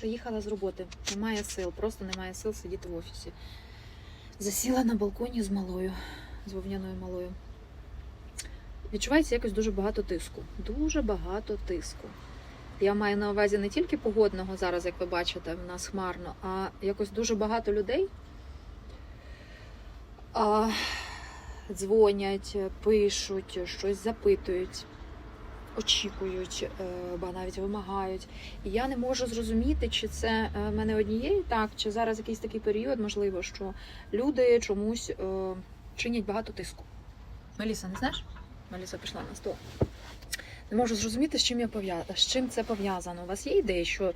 Приїхала з роботи, немає сил, просто немає сил сидіти в офісі. Засіла на балконі з малою, з вовняною малою. Відчувається якось дуже багато тиску. Дуже багато тиску. Я маю на увазі не тільки погодного зараз, як ви бачите, в нас хмарно, а якось дуже багато людей а, дзвонять, пишуть, щось запитують, очікують, е, ба навіть вимагають. І я не можу зрозуміти, чи це е, мене однієї так, чи зараз якийсь такий період, можливо, що люди чомусь е, чинять багато тиску. Меліса, не знаєш? Меліса пішла на стол. Не можу зрозуміти, з чим я пов'я... з чим це пов'язано. У вас є ідеї, що,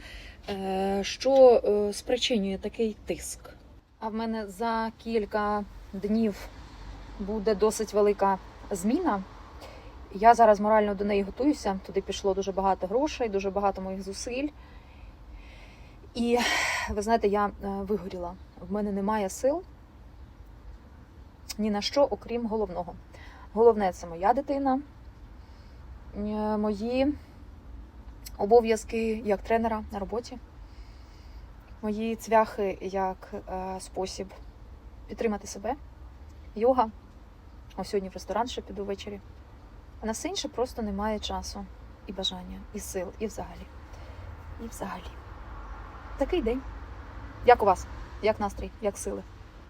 що спричинює такий тиск? А в мене за кілька днів буде досить велика зміна. Я зараз морально до неї готуюся. Туди пішло дуже багато грошей, дуже багато моїх зусиль. І ви знаєте, я е, вигоріла. В мене немає сил ні на що, окрім головного. Головне це моя дитина, е, мої обов'язки як тренера на роботі, мої цвяхи як е, спосіб підтримати себе, йога. Ось сьогодні в ресторан ще піду ввечері. На все інше просто немає часу і бажання, і сил, і взагалі. І взагалі. Такий день. Як у вас? Як настрій, як сили?